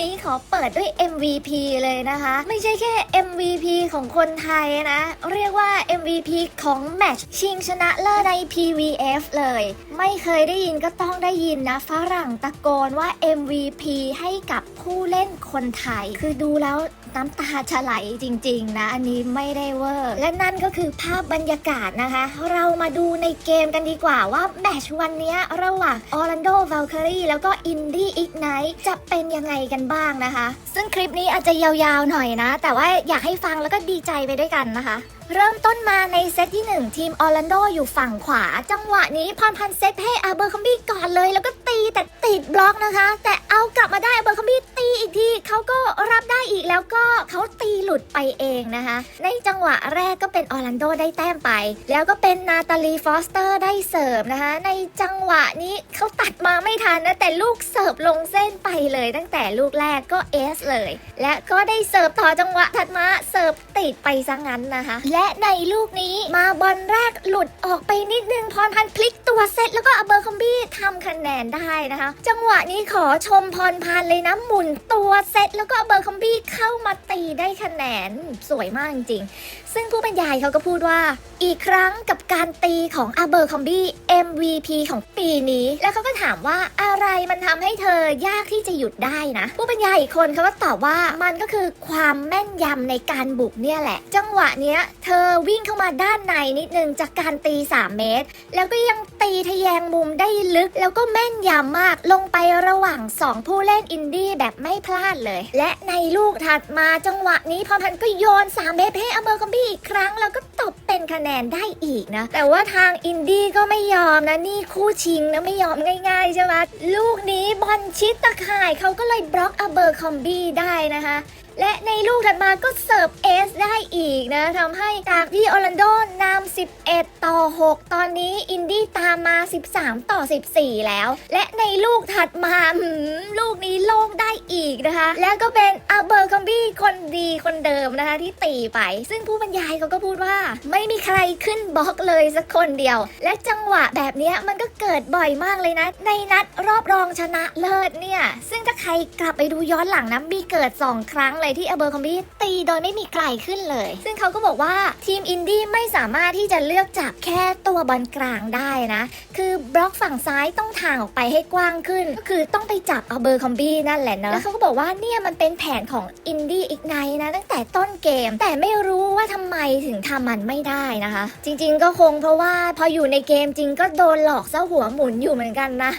นี้ขอเปิดด้วย MVP เลยนะคะ ไม่ใช่แค่ MVP ของคนไทยนะ เรียกว่า MVP ของแมตช์ชิงชนะเลิศใน PVF เลย ไม่เคยได้ยินก็ต้องได้ยินนะฝรั่งตะโกนว่า MVP ให้กับผู้เล่นคนไทย คือดูแล้ว น้ำตาจะไหลจริง ๆ นะ อันนี้ไม่ได้เวอร์ และนั่นก็คือภาพบรรยากาศนะคะ เรามาดูในเกมกันดีกว่าว่าแมชวันนี้ระหว่างออร์แลนโด v าลคารีแล้วก็อินดี้อีกไนท์จะเป็นยังไงกันบ้างนะคะ ซึ่งคลิปนี้อาจจะยาวๆหน่อยนะ แต่ว่าอยากให้ฟังแล้วก็ดีใจไปด้วยกันนะคะ เริ่มต้นมาในเซตที่ 1 ทีมออร์แลนโดอยู่ฝั่งขวา จังหวะนี้พรพันเซตให้อาเบอร์คัมบี้ก่อนเลย แล้วก็ตีแต่ติดบล็อกนะคะ แต่เอากลับมาได้อาเบอร์คัมบี้ตีอีกทีเขาก็รับได้อีกแล้วก็เขาตีหลุดไปเองนะคะ ในจังหวะแรกก็เป็นออร์แลนโดได้แต้มไป แล้วก็เป็นนาตาลีฟอสเตอร์ได้เสิร์ฟนะคะ ในจังหวะนี้เขาตัดมาไม่ทันนะแต่ลูกเสิร์ฟลงเส้นไปเลยตั้งแต่ลูกแรกก็เอสเลย และก็ได้เสิร์ฟต่อจังหวะถัดมาเสิร์ฟติดไปซะงั้นนะคะและในลูกนี้มาบอลแรกหลุดออกไปนิดนึงพรพันธ์พลิกตัวเซตแล้วก็อเบอร์คอมบี้ทำคะแนนได้นะคะ จังหวะนี้ขอชมพรพันธ์เลยนะหมุนตัวเซตแล้วก็อเบอร์คอมบี้เข้ามาตีได้คะแนนสวยมากจริงซึ่งผู้บรรยายเขาก็พูดว่า อีกครั้งกับการตีของอาเบอร์คอมบี้ MVP ของปีนี้ แล้วเขาก็ถามว่าอะไรมันทำให้เธอยากที่จะหยุดได้นะ ผู้บรรยายอีกคนเขาก็ตอบว่ามันก็คือความแม่นยำในการบุกเนี่ยแหละ จังหวะเนี้ยเธอวิ่งเข้ามาด้านในนิดนึงจากการตี 3 เมตร แล้วก็ยังตีทะแยงมุมได้ลึก แล้วก็แม่นยำมากลงไประหว่าง 2 ผู้เล่นอินดี้แบบไม่พลาดเลย และในลูกถัดมาจังหวะนี้พอพันก็โยน 3 เมตรให้อเมอร์คัมบี้อีกครั้งแล้วก็ตบเป็นคะแนนได้อีกนะ แต่ว่าทางอินดี้ก็ไม่ยอมนะนี่คู่ชิงนะไม่ยอมง่ายๆใช่ไหมลูกนี้บอลชิดตะข่ายเขาก็เลยบล็อกอเบอร์คอมบี้ได้นะคะและในลูกถัดมาก็เสิร์ฟเอสได้อีกนะทำให้จากที่ออร์แลนโดนำ11 ต่อ 6 ตอนนี้อินดี้ตามมา 13 ต่อ 14 แล้ว และในลูกถัดมาหืมลูกนี้โล่งได้อีกนะคะ แล้วก็เป็นอาเบอร์คอมบี้คนดีคนเดิมนะคะที่ตีไป ซึ่งผู้บรรยายเขาก็พูดว่า ไม่มีใครขึ้นบล็อกเลยสักคนเดียว และจังหวะแบบนี้มันก็เกิดบ่อยมากเลยนะ ในนัดรอบรองชนะเลิศเนี่ย ซึ่งถ้าใครกลับไปดูย้อนหลังนะมีเกิด 2 ครั้งเลยที่อเบอร์คอมบี้ตีโดยไม่มีใครขึ้นเลย ซึ่งเขาก็บอกว่าทีมอินดี้ไม่สามารถที่จะเลือกจับแค่ตัวบอลกลางได้นะ คือบล็อกฝั่งซ้ายต้องทางออกไปให้กว้างขึ้น ก็คือต้องไปจับเอาเบอร์คอมบี้นั่นแหละเนอะแล้วเขาก็บอกว่าเนี่ยมันเป็นแผนของอินดี้อีกไนนะตั้งแต่ต้นเกม แต่ไม่รู้ว่าทำไมถึงทำมันไม่ได้นะคะ จริงๆก็คงเพราะว่าพออยู่ในเกมจริงก็โดนหลอกซะหัวหมุนอยู่เหมือนกันนะ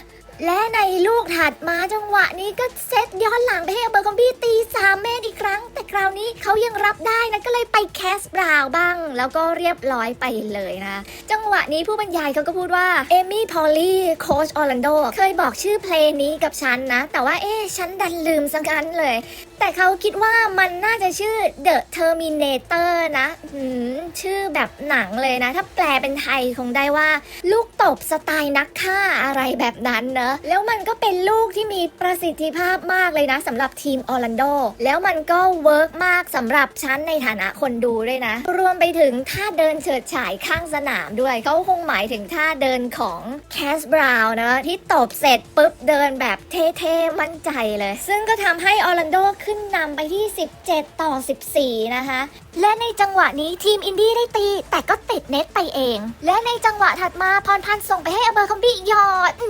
และในลูกถัดมาจังหวะนี้ก็เซตย้อนหลังไปให้เบอร์คอมบี้ตี3เมตรอีกครั้ง แต่คราวนี้เขายังรับได้นะก็เลยไปแคสบราวบ้าง แล้วก็เรียบร้อยไปเลยนะ จังหวะนี้ผู้บรรยายเขาก็พูดว่าเอมี่พอลลี่โคชออร์แลนโดเคยบอกชื่อเพลงนี้กับฉันนะ แต่ว่าเอ๊ฉันดันลืมซะงั้นเลย แต่เขาคิดว่ามันน่าจะชื่อ The Terminator นะหืมชื่อแบบหนังเลยนะ ถ้าแปลเป็นไทยคงได้ว่า ลูกตบสไตล์นักฆ่าอะไรแบบนั้นเนอะแล้วมันก็เป็นลูกที่มีประสิทธิภาพมากเลยนะสำหรับทีมออร์แลนโด แล้วมันก็เวิร์กมากสำหรับฉันในฐานะคนดูด้วยนะ รวมไปถึงท่าเดินเฉิดฉายข้างสนามด้วยเขาคงหมายถึงท่าเดินของแคสบราวน์นะที่ตบเสร็จปุ๊บเดินแบบเท่ๆมั่นใจเลย ซึ่งก็ทำให้ออร์แลนโดขึ้นนำไปที่ 17 ต่อ 14 นะคะและในจังหวะนี้ทีมอินดี้ได้ตี แต่ก็ติดเน็ตไปเอง และในจังหวะถัดมาพรพันธ์ส่งไปให้อเบอร์คอมบี้หยอดอ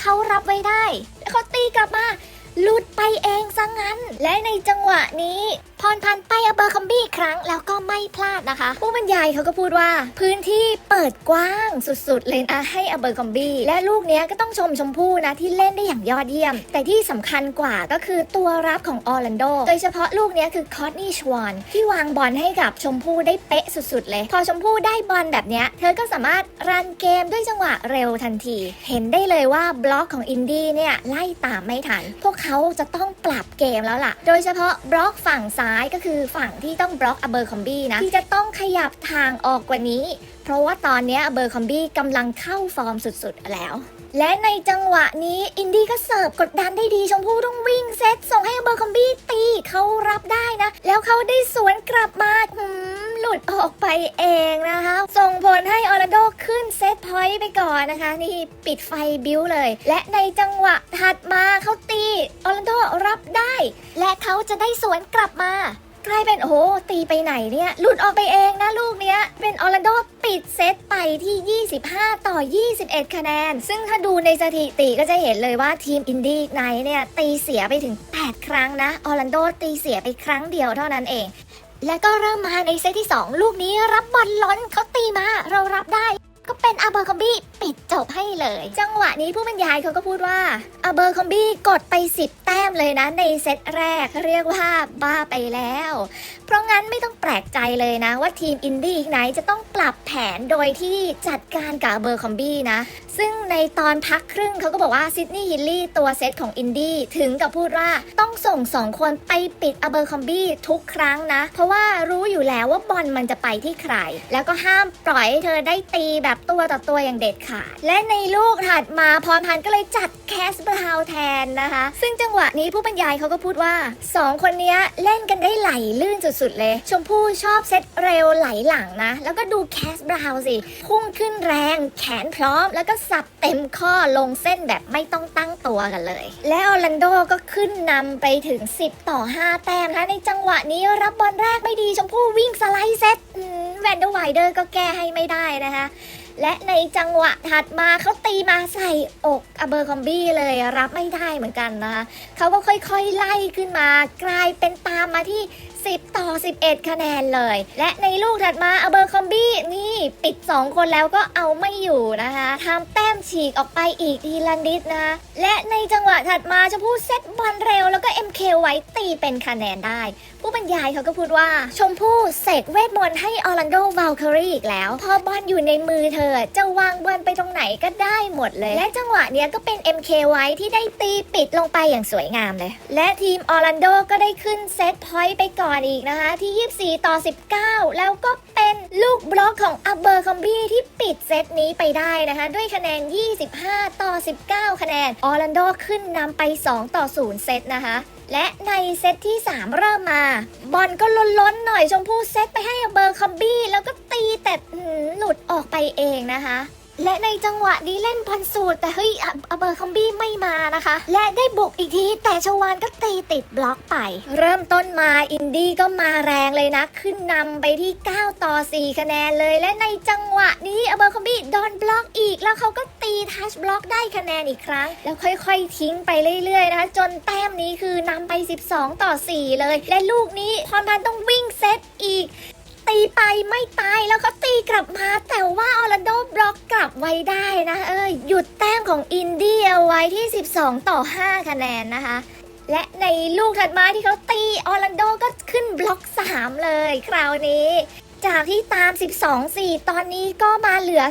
เขารับไว้ได้แล้วเขาตีกลับมาหลุดไปเองซะงั้น และในจังหวะนี้ พรพันธ์ไปอเบอร์คัมบี้อีกครั้ง แล้วก็ไม่พลาดนะคะ ผู้บรรยายเขาก็พูดว่า พื้นที่เปิดกว้างสุดๆ เลยนะให้อเบอร์คัมบี้และลูกเนี้ยก็ต้องชมชมพู่นะที่เล่นได้อย่างยอดเยี่ยม แต่ที่สำคัญกว่าก็คือตัวรับของออร์แลนโดโดยเฉพาะลูกเนี้ยคือคอตนี่ชวนที่วางบอลให้กับชมพู่ได้เป๊ะสุดๆ เลย พอชมพู่ได้บอลแบบเนี้ย เธอก็สามารถรันเกมด้วยจังหวะเร็วทันที เห็นได้เลยว่าบล็อกของอินดี้เนี่ยไล่ตามไม่ทัน พวกเขาจะต้องปรับเกมแล้วล่ะ โดยเฉพาะบล็อกฝั่งซ้ายก็คือฝั่งที่ต้องบล็อกอเบอร์คอมบี้นะที่จะต้องขยับทางออกกว่านี้ เพราะว่าตอนนี้อเบอร์คอมบี้กำลังเข้าฟอร์มสุดๆแล้ว และในจังหวะนี้อินดี้ก็เสิร์ฟกดดันได้ดีชมพู่ต้องวิ่งเซตส่งให้เบอร์คอมบี้ตีเขารับได้นะ แล้วเขาได้สวนกลับมาหืมหลุดลุดออกไปเองนะคะ ส่งผลให้ออร์แลนโดขึ้นเซตพอยต์ไปก่อนนะคะ นี่ปิดไฟบิ้วเลย และในจังหวะถัดมาเขาตีออร์แลนโดรับได้ และเขาจะได้สวนกลับมา กลายเป็นโอ้โหตีไปไหนเนี่ย หลุดออกไปเองนะลูกเนี้ย เป็นออร์แลนโดปิดเซตไปที่ 25 ต่อ 21 คะแนน ซึ่งถ้าดูในสถิติก็จะเห็นเลยว่าทีมอินดี้ไนท์เนี่ยตีเสียไปถึง 8 ครั้งนะ ออร์แลนโดตีเสียไปครั้งเดียวเท่านั้นเอง และก็เริ่มมาในเซตที่ 2 ลูกนี้รับบอลล้นเขาตีมาเรารับได้ ก็เป็นอาเบอร์คอมบี้ปิดจบให้เลย จังหวะนี้ผู้บรรยายเขาก็พูดว่าอาเบอร์คอมบี้กดไป 10 แต้มเลยนะในเซตแรกเรียกว่าบ้าไปแล้ว ราะงั้นไม่ต้องแปลกใจเลยนะ ว่าทีมอินดี้ไหนจะต้องปรับแผนโดยที่จัดการกับเบอร์คอมบี้นะ ซึ่งในตอนพักครึ่งเขาก็บอกว่าซิดนีย์ฮิลลี่ตัวเซตของอินดี้ถึงกับพูดว่าต้องส่งสองคนไปปิดอเบอร์คอมบี้ทุกครั้งนะ เพราะว่ารู้อยู่แล้วว่าบอลมันจะไปที่ใคร แล้วก็ห้ามปล่อยให้เธอได้ตีแบบตัวต่อตัวอย่างเด็ดขาด และในลูกถัดมาพรพันธ์ก็เลยจัดแคสบราวแทนนะคะ ซึ่งจังหวะนี้ผู้บรรยายเขาก็พูดว่าสองคนนี้เล่นกันได้ไหลลื่นสุดๆเลย ชมพู่ชอบเซตเร็วไหลหลังนะ แล้วก็ดูแคสบราวสิ พุ่งขึ้นแรงแขนพร้อม แล้วก็สับเต็มข้อลงเส้นแบบไม่ต้องตั้งตัวกันเลย และออร์แลนโดก็ขึ้นนำไปถึง 10 ต่อ 5 แต้มนะคะในจังหวะนี้รับบอลแรกไม่ดีชมพู่วิ่งสไลด์เซตแวนเดอร์ไวเดอร์ก็แก้ให้ไม่ได้นะคะและในจังหวะถัดมาเขาตีมาใส่อกอเบอร์คอมบี้เลยรับไม่ได้เหมือนกันนะคะเขาก็ค่อยๆไล่ขึ้นมากลายเป็นตามมาที่ 10 ต่อ 11 คะแนนเลย และในลูกถัดมาอเบอร์คอมบี้นี่ปิด 2 คนแล้วก็เอาไม่อยู่นะคะทำแต้มฉีกออกไปอีกทีละนิดนะ และในจังหวะถัดมาชมพู่เซตบอลเร็วแล้วก็ MK ไว้ตีเป็นคะแนนได้ ผู้บรรยายเขาก็พูดว่า ชมพู่เสกเวทมนต์ให้ออร์แลนโดวาลคารีอีกแล้ว พอบอลอยู่ในมือเธอ จะวางบอลไปตรงไหนก็ได้หมดเลย และจังหวะเนี้ยก็เป็น MK ไว้ที่ได้ตีปิดลงไปอย่างสวยงามเลย และทีมออร์แลนโดก็ได้ขึ้นเซตพอยต์ไปก่อนอีกนะคะ ที่ 24 ต่อ 19 แล้วก็เป็นลูกบล็อกของอับเบอร์คอมบี้ที่ปิดเซตนี้ไปได้นะคะ ด้วยคะแนน 25 ต่อ 19 คะแนน ออร์แลนโดขึ้นนำไป 2 ต่อ 0 เซตนะคะและในเซตที่ 3 เริ่มมา บอลก็ล้นๆหน่อยชมพู่เซตไปให้เบอร์คอมบี้แล้วก็ตีแต่หลุดออกไปเองนะคะ และในจังหวะนี้เล่นพันสูตร แต่เฮ้ยออเบอร์คอมบี้ไม่มานะคะ และได้บุกอีกที แต่ชวานก็ตีติดบล็อกไป เริ่มต้นมาอินดี้ก็มาแรงเลยนะ ขึ้นนำไปที่ 9 ต่อ 4 คะแนนเลย และในจังหวะนี้อเบอร์คอมบี้โดนบล็อกอีก แล้วเขาก็ตีทัชบล็อกได้คะแนนอีกครั้ง แล้วค่อยๆ ทิ้งไปเรื่อยๆนะคะ จนแต้มนี้คือนำไป 12 ต่อ 4 เลย และลูกนี้พรพันต้องวิ่งเซตอีก ตีไปไม่ตายแล้วก็ตีกลับมา แต่ว่าออร์แลนโดบล็อกกลับไว้ได้นะ เออหยุดแต้มของอินเดียไว้ที่ 12 ต่อ 5 คะแนนนะคะ และในลูกถัดมาที่เขาตีออร์แลนโดก็ขึ้นบล็อก 3 เลย คราวนี้ จากที่ตาม 12-4 ตอนนี้ก็มาเหลือ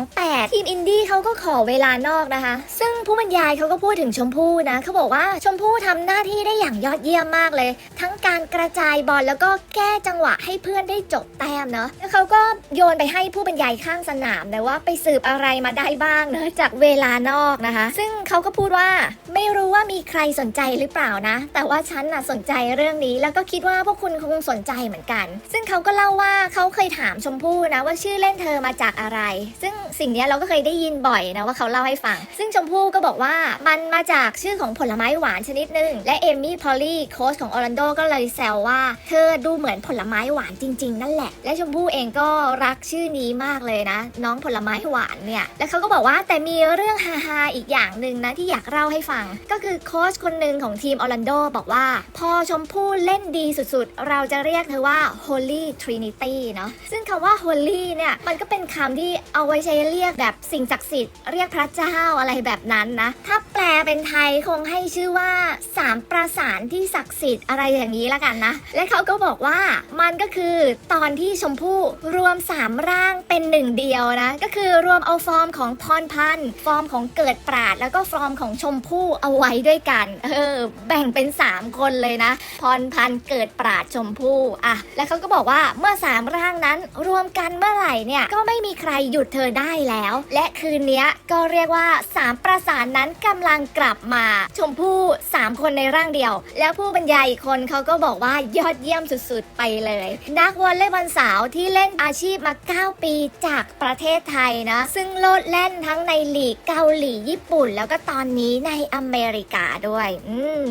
12-8 ทีมอินดี้เขาก็ขอเวลานอกนะคะ ซึ่งผู้บรรยายเขาก็พูดถึงชมพู่นะ เขาบอกว่าชมพู่ทำหน้าที่ได้อย่างยอดเยี่ยมมากเลย ทั้งการกระจายบอลแล้วก็แก้จังหวะให้เพื่อนได้จบแต้มเนาะแล้วเขาก็โยนไปให้ผู้บรรยายข้างสนามเลยว่าไปสืบอะไรมาได้บ้างเนะจากเวลานอกนะคะ ซึ่งเขาก็พูดว่าไม่รู้ว่ามีใครสนใจหรือเปล่านะ แต่ว่าฉันน่ะสนใจเรื่องนี้แล้วก็คิดว่าพวกคุณคงสนใจเหมือนกัน ซึ่งเขาก็เล่าว่าเขาเคยถามชมพู่นะว่าชื่อเล่นเธอมาจากอะไร ซึ่งสิ่งนี้เราก็เคยได้ยินบ่อยนะว่าเขาเล่าให้ฟัง ซึ่งชมพู่ก็บอกว่ามันมาจากชื่อของผลไม้หวานชนิดหนึ่งและเอมมี่พอลลี่โค้ชของออร์แลนโดก็เลยแซวว่า เธอดูเหมือนผลไม้หวานจริง ๆ นั่นแหละ และชมพู่เองก็รักชื่อนี้มากเลยนะ น้องผลไม้หวานเนี่ย แล้วเขาก็บอกว่าแต่มีเรื่องฮาๆอีกอย่างหนึ่งนะที่อยากเล่าให้ฟัง ก็คือโค้ชคนหนึ่งของทีมออร์แลนโดบอกว่า พอชมพู่เล่นดีสุดๆ เราจะเรียกเธอว่า Holy Trinity เนาะซึ่งคำว่า Holy เนี่ยมันก็เป็นคำที่เอาไว้ใช้เรียกแบบสิ่งศักดิ์สิทธิ์เรียกพระเจ้าอะไรแบบนั้นนะ ถ้าแปลเป็นไทยคงให้ชื่อว่าสามประสานที่ศักดิ์สิทธิ์อะไรอย่างนี้ละกันนะ และเขาก็บอกว่ามันก็คือตอนที่ชมพู่รวมสามร่างเป็นหนึ่งเดียวนะก็คือรวมเอาฟอร์มของพรพันธ์ฟอร์มของเกิดปราด แล้วก็ฟอร์มของชมพู่เอาไว้ด้วยกันเออแบ่งเป็น 3 คนเลยนะ พรพันธ์เกิดปราดชมพู่อะแล้วเขาก็บอกว่าเมื่อสามร่างนั้น รวมกันเมื่อไหร่เนี่ยก็ไม่มีใครหยุดเธอได้แล้ว และคืนนี้ก็เรียกว่าสามประสานนั้นกำลังกลับมา ชมพู่สามคนในร่างเดียว แล้วผู้บรรยายอีกคนเขาก็บอกว่ายอดเยี่ยมสุดๆไปเลย นักวอลเลย์บอลสาวที่เล่นอาชีพมา 9 ปีจากประเทศไทยนะ ซึ่งโลดแล่นทั้งในลีกเกาหลีญี่ปุ่น แล้วก็ตอนนี้ในอเมริกาด้วย อืม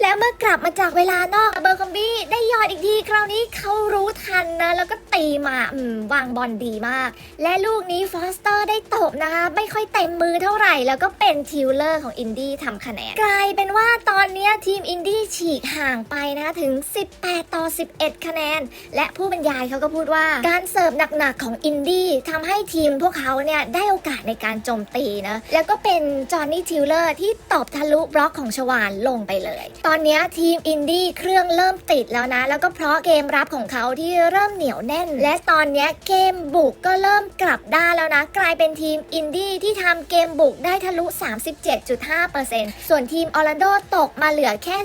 แล้วเมื่อกลับมาจากเวลานอกเบอร์คอมบี้ได้ยอดอีกที คราวนี้เขารู้ทันนะ แล้วก็ตีมาอืมวางบอลดีมาก และลูกนี้ฟอสเตอร์ได้ตบนะคะ ไม่ค่อยเต็มมือเท่าไหร่ แล้วก็เป็นทิวเลอร์ของอินดี้ทำคะแนน กลายเป็นว่าตอนนี้ทีมอินดี้ฉีกห่างไปนะถึง 18 ต่อ 11 คะแนน และผู้บรรยายเขาก็พูดว่า การเสิร์ฟหนักๆของอินดี้ทำให้ทีมพวกเขาเนี่ยได้โอกาสในการโจมตีนะแล้วก็เป็นจอห์นนี่ทิวเลอร์ที่ตอบทะลุบล็อกของชวานลงไปเลยตอนนี้ทีมอินดี้เครื่องเริ่มติดแล้วนะ แล้วก็เพราะเกมรับของเขาที่เริ่มเหนียวแน่น และตอนนี้เกมบุกก็เริ่มกลับด้านแล้วนะ กลายเป็นทีมอินดี้ที่ทำเกมบุกได้ทะลุ 37.5%ส่วนทีมออร์แลนโดตกมาเหลือแค่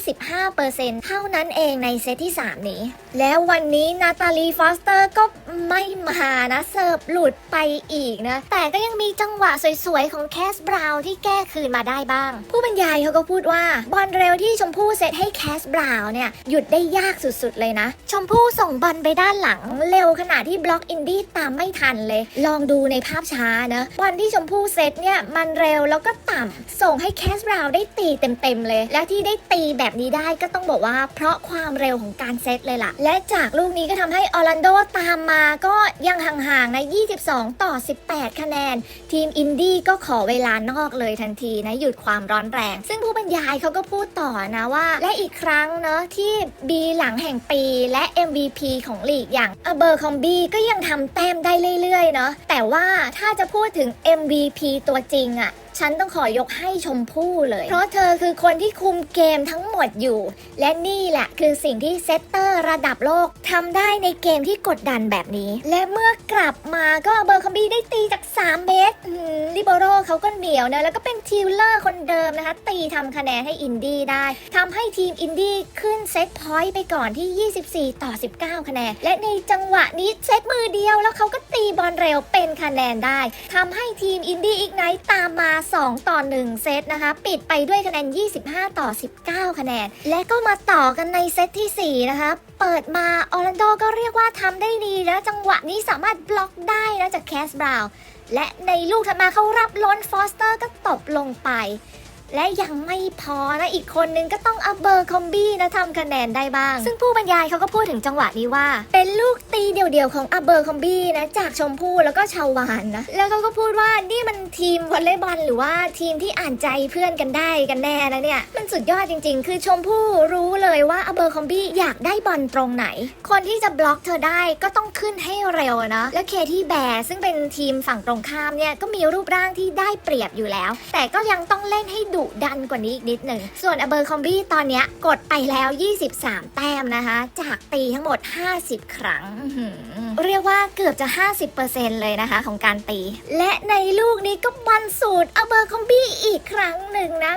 15%เท่านั้นเองในเซตที่ 3 นี้ แล้ววันนี้นาตาลีฟอสเตอร์ก็ไม่มานะเสิร์ฟหลุดไปอีกนะ แต่ก็ยังมีจังหวะสวยๆ ของแคสบราวน์ที่แก้คืนมาได้บ้าง ผู้บรรยายเขาก็พูดว่าบอลเร็วที่ชมพู่เซตให้แคสบราว์เนี่ย หยุดได้ยากสุดๆเลยนะ ชมพู่ส่งบอลไปด้านหลัง เร็วขนาดที่บล็อกอินดี้ตามไม่ทันเลย ลองดูในภาพช้านะบอลที่ชมพู่เซตเนี่ย มันเร็วแล้วก็ต่ำส่งให้แคสบราว์ได้ตีเต็มๆเลย และที่ได้ตีแบบนี้ได้ก็ต้องบอกว่า เพราะความเร็วของการเซตเลยล่ะ และจากลูกนี้ก็ทำให้ออร์แลนโดตามมาก็ยังห่างๆนะ 22 ต่อ 18 คะแนน ทีมอินดี้ก็ขอเวลานอกเลยทันทีนะหยุดความร้อนแรง ซึ่งผู้บรรยายเขาก็พูดต่อนะว่าและอีกครั้งเนาะที่บีหลังแห่งปีและ MVP ของลีกอย่างเบอร์คอมบีก็ยังทำแต้มได้เรื่อยๆเนาะแต่ว่าถ้าจะพูดถึง MVP ตัวจริงอะ ฉันต้องขอยกให้ชมพู่เลย เพราะเธอคือคนที่คุมเกมทั้งหมดอยู่ และนี่แหละคือสิ่งที่เซตเตอร์ระดับโลกทำได้ในเกมที่กดดันแบบนี้ และเมื่อกลับมาก็เบอร์คัมบี้ได้ตีจาก 3 เมตรลิโบโรเขาก็เหนียวนะแล้วก็เป็นทิวเลอร์คนเดิมนะคะ ตีทำคะแนนให้อินดี้ได้ทำให้ทีมอินดี้ขึ้นเซตพอยต์ไปก่อนที่ 24 ต่อ 19 คะแนน และในจังหวะนี้เซตมือเดียวแล้วเขาก็ตีบอลเร็วเป็นคะแนนได้ทำให้ทีมอินดี้อีกไนท์ตามมา2 ต่อ 1 เซตนะคะ ปิดไปด้วยคะแนน 25 ต่อ 19 คะแนน และก็มาต่อกันในเซตที่ 4 นะคะ เปิดมาออร์แลนโดก็เรียกว่าทำได้ดี แล้วจังหวะนี้สามารถบล็อกได้นะจากแคสบราวและในลูกถัดมาเขารับล้นฟอสเตอร์ก็ตบลงไป และยังไม่พอนะอีกคนนึงก็ต้องเอาเบอร์คอมบี้นะทำคะแนนได้บ้าง ซึ่งผู้บรรยายเขาก็พูดถึงจังหวะนี้ว่า เป็นลูกตีเดี่ยวๆของอัเบอร์คอมบี้นะจากชมพู่แล้วก็ชาววานนะแล้วเขาก็พูดว่านี่มันทีมวอลเลย์บอลหรือว่าทีมที่อ่านใจเพื่อนกันได้กันแน่นะเนี่ยมันสุดยอดจริง ๆ คือชมพู่รู้เลย ว่าอเบอร์คอมบี้อยากได้บอลตรงไหน คนที่จะบล็อกเธอได้ก็ต้องขึ้นให้เร็วนะ และเคที่แบร์ซึ่งเป็นทีมฝั่งตรงข้ามเนี่ยก็มีรูปร่างที่ได้เปรียบอยู่แล้ว แต่ก็ยังต้องเล่นให้ดุดันกว่านี้อีกนิดหนึ่ง ส่วนอเบอร์คอมบี้ตอนนี้กดไปแล้ว 23 แต้มนะคะ จากตีทั้งหมด 50 ครั้ง เรียกว่าเกือบจะ 50%เลยนะคะของการตี และในลูกนี้ก็มันสูตรอเบอร์คอมบี้อีกครั้งหนึ่งนะ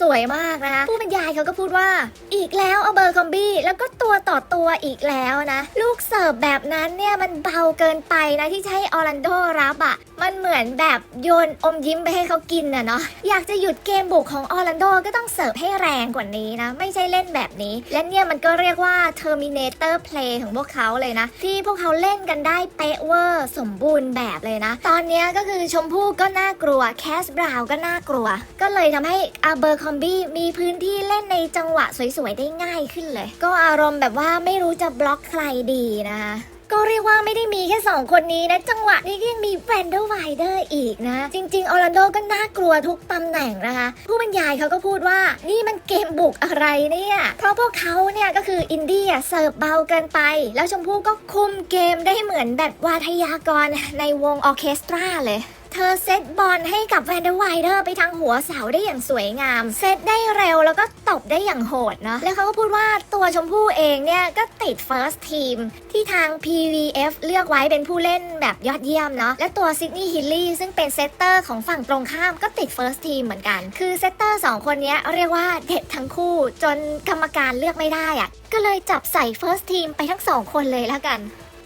สวยมากนะคะผู้บรรยายเขาก็พูดว่าอีกแล้วอเบอร์คอมบี้แล้วก็ตัวต่อตัวอีกแล้วนะ ลูกเสิร์ฟแบบนั้นเนี่ยมันเบาเกินไปนะที่จะให้ออร์แลนโดรับอะ่ะมันเหมือนแบบโยนอมยิ้มไปให้เขากินน่ะเนาะอยากจะหยุดเกมบุกของออร์แลนโดก็ต้องเสิร์ฟให้แรงกว่านี้นะ ไม่ใช่เล่นแบบนี้ และเนี่ยมันก็เรียกว่า Terminator Play ของพวกเขาเลยนะ ที่พวกเขาเล่นกันได้เป๊ะเวอร์สมบูรณ์แบบเลยนะ ตอนนี้ก็คือชมพู่ก็น่ากลัวแคสบราวก็น่ากลัว ก็เลยทำให้อาเบอร์คอมบี้มีพื้นที่เล่นในจังหวะสวยๆได้ง่ายขึ้นเลย ก็อารมณ์แบบว่าไม่รู้จะบล็อกใครดีนะคะก็เรียกว่าไม่ได้มีแค่ 2 คนนี้นะ จังหวะนี้ยังมีแวนเดอร์ไวเดอร์อีกนะ จริง ๆ ออร์แลนโดก็น่ากลัวทุกตำแหน่งนะคะ ผู้บรรยายเขาก็พูดว่านี่มันเกมบุกอะไรเนี่ย เพราะพวกเขาเนี่ยก็คืออินดียเสิร์ฟเบาเกินไป แล้วชมพู่ก็คุมเกมได้เหมือนแบบวาทยากรในวงออเคสตราเลย เธอเซตบอลให้กับแวนเดอร์ไวเดอร์ไปทางหัวเสาได้อย่างสวยงาม เซตได้เร็วแล้วก็ตบได้อย่างโหดเนาะแล้วเขาก็พูดว่าตัวชมพู่เองเนี่ย ก็ติด First Team ที่ทาง PVF เลือกไว้เป็นผู้เล่นแบบยอดเยี่ยมเนาะและตัวซิดนีย์ฮิลลี่ซึ่งเป็นเซตเตอร์ของฝั่งตรงข้ามก็ติด First Team เหมือนกัน คือเซตเตอร์สองคนนี้เรียกว่าเด็ดทั้งคู่ จนกรรมการเลือกไม่ได้อะก็เลยจับใส่ First Team ไปทั้งสองคนเลยแล้วกัน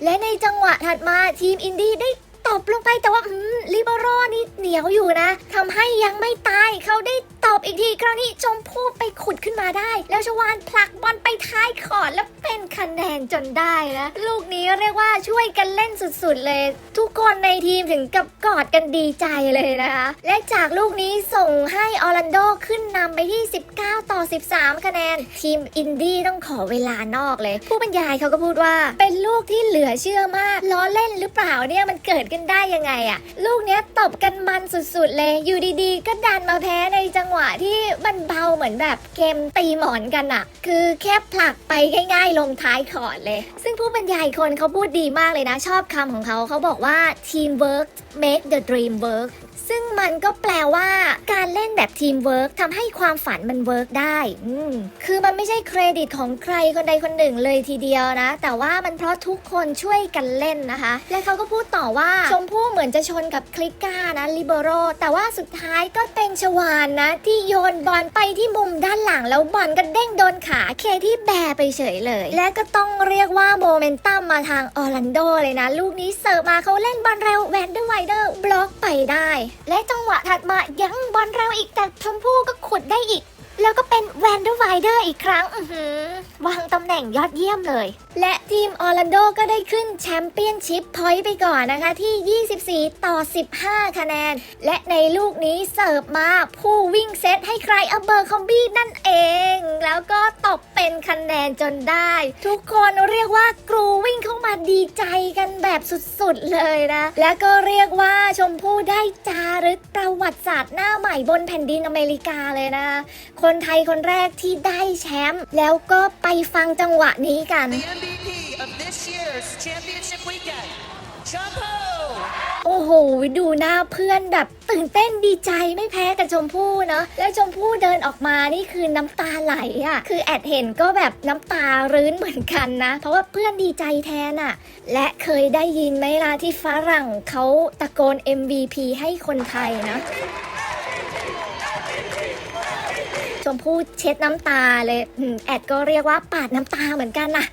และในจังหวะถัดมาทีมอินดี้ได้ ตบลงไปแต่ว่าอืมลิเบโรนี่เหนียวอยู่นะทำให้ยังไม่ตายเขาได้ อีกทีคราวนี้ชมพู่ไปขุดขึ้นมาได้ แล้วชวานผลักบอลไปท้ายขอดแล้วเป็นคะแนนจนได้นะลูกนี้เรียกว่าช่วยกันเล่นสุดๆเลย ทุกคนในทีมถึงกับกอดกันดีใจเลยนะคะ และจากลูกนี้ส่งให้ออร์แลนโดขึ้นนำไปที่ 19 ต่อ 13 คะแนน ทีมอินดี้ต้องขอเวลานอกเลย ผู้บรรยายเขาก็พูดว่า เป็นลูกที่เหลือเชื่อมากล้อเล่นหรือเปล่าเนี่ยมันเกิดกันได้ยังไงอะลูกเนี้ยตบกันมันสุดๆเลยอยู่ดีๆ ก็ดันมาแพ้ในจังหวะที่มันเบาเหมือนแบบเกมตีหมอนกันอะคือแค่ผลักไปง่ายๆ ลงท้ายขอดเลย ซึ่งผู้บรรยายคนเขาพูดดีมากเลยนะ ชอบคำของเขาเขาบอกว่า teamwork make the dream work ซึ่งมันก็แปลว่าการเล่นแบบทีมเวิร์กทำให้ความฝันมันเวิร์กได้ คือมันไม่ใช่เครดิตของใครคนใดคนหนึ่งเลยทีเดียวนะ แต่ว่ามันเพราะทุกคนช่วยกันเล่นนะคะ และเขาก็พูดต่อว่าชมพู่เหมือนจะชนกับคลิก้านะลิเบโรแต่ว่าสุดท้ายก็เป็นชวานนะที่โยนบอลไปที่มุมด้านหลังแล้วบอลก็เด้งโดนขาเคที่แบไปเฉยเลย และก็ต้องเรียกว่าโมเมนตัมมาทางออร์แลนโดเลยนะ ลูกนี้เสิร์ฟมาเขาเล่นบอลเร็วแวนเดอร์ไวเดอร์บล็อกไปได้ และจังหวะถัดมายังบอลเร็วอีกแต่ชมพู่ก็ขุดได้อีก แล้วก็เป็นแวนเดอร์ไวเดอร์อีกครั้งวางตำแหน่งยอดเยี่ยมเลย และทีมออร์แลนโดก็ได้ขึ้นแชมเปี้ยนชิพพอยต์ไปก่อนนะคะที่ 24 ต่อ 15 คะแนน และในลูกนี้เสิร์ฟมาผู้วิ่งเซตให้ใครอเบอร์คอมบี้นั่นเอง แล้วก็ตบเป็นคะแนนจนได้ ทุกคนเรียกว่ากรูวิ่งเข้ามาดีใจกันแบบสุดๆเลยนะ และก็เรียกว่าชมพู่ได้จารึกประวัติศาสตร์หน้าใหม่บนแผ่นดินอเมริกาเลยนะ คนไทยคนแรกที่ได้แชมป์แล้วก็ไปฟังจังหวะนี้กัน The MVP of this year's championship weekend, Shampoo! โอ้โห ดูหน้าเพื่อนแบบตื่นเต้นดีใจไม่แพ้กับชมพู่เนอะแล้วชมพู่เดินออกมานี่คือน้ำตาไหลอะ่ะ คือแอดเห็นก็แบบน้ำตารื้นเหมือนกันนะ เพราะว่าเพื่อนดีใจแทนอะ่ะ และเคยได้ยินไหมล่ะที่ฝรั่งเขาตะโกน MVP ให้คนไทยนะ ชมพู่เช็ดน้ำตาเลยแอดก็เรียกว่าปาดน้ำตาเหมือนกันนะ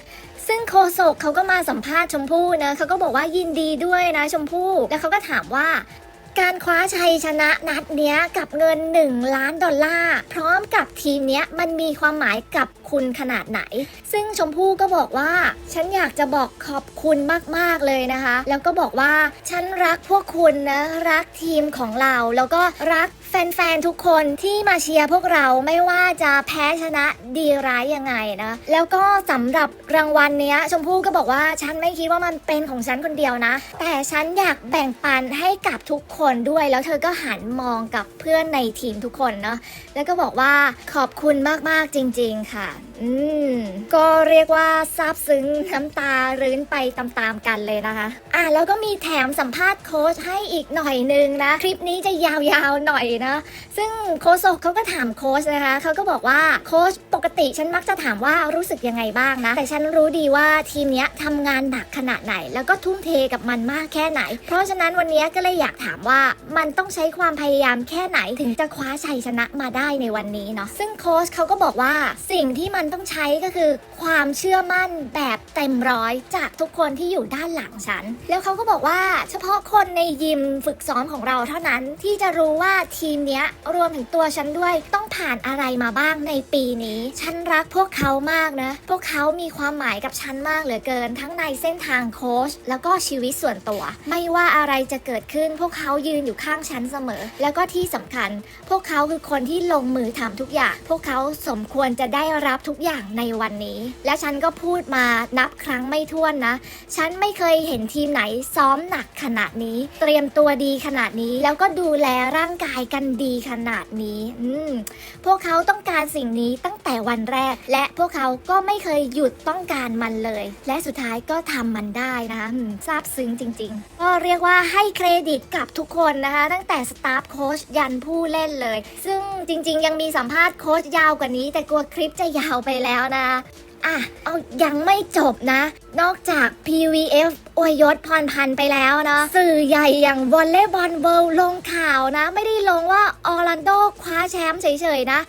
ซึ่งโคโศกเขาก็มาสัมภาษณ์ชมพู่นะเขาก็บอกว่ายินดีด้วยนะชมพู่แล้วเขาก็ถามว่าการคว้าชัยชนะนัดเนี้ยกับเงิน 1 ล้านดอลลาร์พร้อมกับทีมเนี้ยมันมีความหมายกับคุณขนาดไหน ซึ่งชมพู่ก็บอกว่า ฉันอยากจะบอกขอบคุณมากๆเลยนะคะ แล้วก็บอกว่า ฉันรักพวกคุณนะ รักทีมของเรา แล้วก็รัก แฟนๆ ทุกคนที่มาเชียร์พวกเราไม่ว่าจะแพ้ชนะดีร้ายยังไงนะ แล้วก็สำหรับรางวัลเนี้ย ชมพู่ก็บอกว่าฉันไม่คิดว่ามันเป็นของฉันคนเดียวนะ แต่ฉันอยากแบ่งปันให้กับทุกคนด้วย แล้วเธอก็หันมองกับเพื่อนในทีมทุกคนเนาะแล้วก็บอกว่าขอบคุณมากๆจริง ๆ ค่ะ อืมก็เรียกว่าซาบซึ้งน้ำตารื้นไปตามๆกันเลยนะคะ อะแล้วก็มีแถมสัมภาษณ์โค้ชให้อีกหน่อยนึงนะ คลิปนี้จะยาวๆหน่อยนะ ซึ่งโค้ชเขาก็ถามโค้ชนะคะเขาก็บอกว่าโค้ชปกติฉันมักจะถามว่ารู้สึกยังไงบ้างนะแต่ฉันรู้ดีว่าทีมเนี้ยทำงานหนักขนาดไหน แล้วก็ทุ่มเทกับมันมากแค่ไหน เพราะฉะนั้นวันนี้ก็เลยอยากถามว่ามันต้องใช้ความพยายามแค่ไหนถึงจะคว้าชัยชนะมาได้ในวันนี้เนาะซึ่งโค้ชเขาก็บอกว่าสิ่งที่มันต้องใช้ก็คือ ความเชื่อมั่นแบบเต็มร้อยจากทุกคนที่อยู่ด้านหลังฉัน แล้วเขาก็บอกว่าเฉพาะคนในยิมฝึกซ้อมของเราเท่านั้นที่จะรู้ว่าทีมเนี้ยรวมถึงตัวฉันด้วยต้องผ่านอะไรมาบ้างในปีนี้ ฉันรักพวกเขามากนะ พวกเขามีความหมายกับฉันมากเหลือเกิน ทั้งในเส้นทางโค้ชแล้วก็ชีวิตส่วนตัว ไม่ว่าอะไรจะเกิดขึ้น พวกเขายืนอยู่ข้างฉันเสมอ แล้วก็ที่สำคัญ พวกเขาคือคนที่ลงมือทำทุกอย่าง พวกเขาสมควรจะได้รับทุกอย่างในวันนี้ และฉันก็พูดมานับครั้งไม่ถ้วนนะ ฉันไม่เคยเห็นทีมไหนซ้อมหนักขนาดนี้ เตรียมตัวดีขนาดนี้ แล้วก็ดูแลร่างกายกันดีขขนาดนี้อืมพวกเขาต้องการสิ่งนี้ตั้งแต่วันแรก และพวกเขาก็ไม่เคยหยุดต้องการมันเลย และสุดท้ายก็ทำมันได้นะคะซาบซึ้งจริง ๆ ก็เรียกว่าให้เครดิตกับทุกคนนะคะ ตั้งแต่สตาฟโค้ชยันผู้เล่นเลย ซึ่งจริง ๆ ยังมีสัมภาษณ์โค้ชยาวกว่านี้ แต่กลัวคลิปจะยาวไปแล้วนะ อะเอายังไม่จบนะ นอกจาก PVF อวยยศพรพันธ์ไปแล้วนะสื่อใหญ่อย่างวอลเลย์บอลเวิลด์ลงข่าวนะ ไม่ได้ลงว่าออร์แลนโดคว้าแชมป์เฉยๆนะ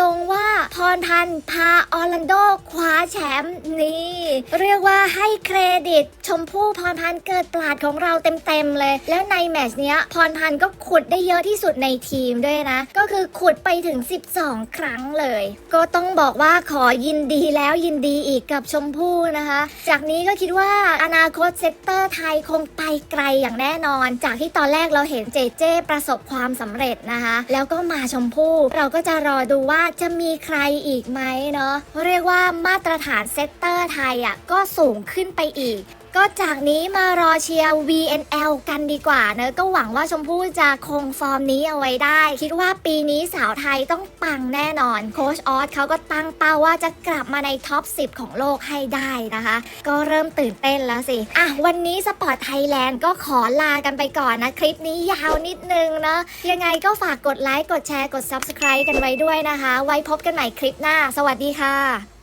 ลงว่าพรพันธ์พาออร์แลนโดคว้าแชมป์นี่ เรียกว่าให้เครดิต ชมพู่พรพันธ์เกิดปราดของเราเต็มๆเลย แล้วในแมตช์เนี้ยพรพันธ์ก็ขุดได้เยอะที่สุดในทีมด้วยนะ ก็คือขุดไปถึง 12 ครั้งเลย ก็ต้องบอกว่าขอยินดีแล้วยินดีอีกกับชมพู่นะคะ จากนี้ก็คิดว่าอนาคตเซตเตอร์ไทยคงไปไกลอย่างแน่นอน จากที่ตอนแรกเราเห็นเจเจประสบความสำเร็จนะคะ แล้วก็มาชมพู่เราก็จะรอดูว่าจะมีใครอีกไหมเนาะเรียกว่ามาตรฐานเซตเตอร์ไทยอะก็สูงขึ้นไปอีก ก็จากนี้มารอเชียร์ VNL กันดีกว่าเนอะก็หวังว่าชมพู่จะคงฟอร์มนี้เอาไว้ได้ คิดว่าปีนี้สาวไทยต้องปังแน่นอน โคชออสเขาก็ตั้งเป้าว่าจะกลับมาในท็อป 10 ของโลกให้ได้นะคะ ก็เริ่มตื่นเต้นแล้วสิ อะ วันนี้สปอร์ตไทยแลนด์ก็ขอลากันไปก่อนนะ คลิปนี้ยาวนิดนึงเนาะยังไงก็ฝากกดไลค์กดแชร์กด Subscribe กันไว้ด้วยนะคะ ไว้พบกันใหม่คลิปหน้า สวัสดีค่ะ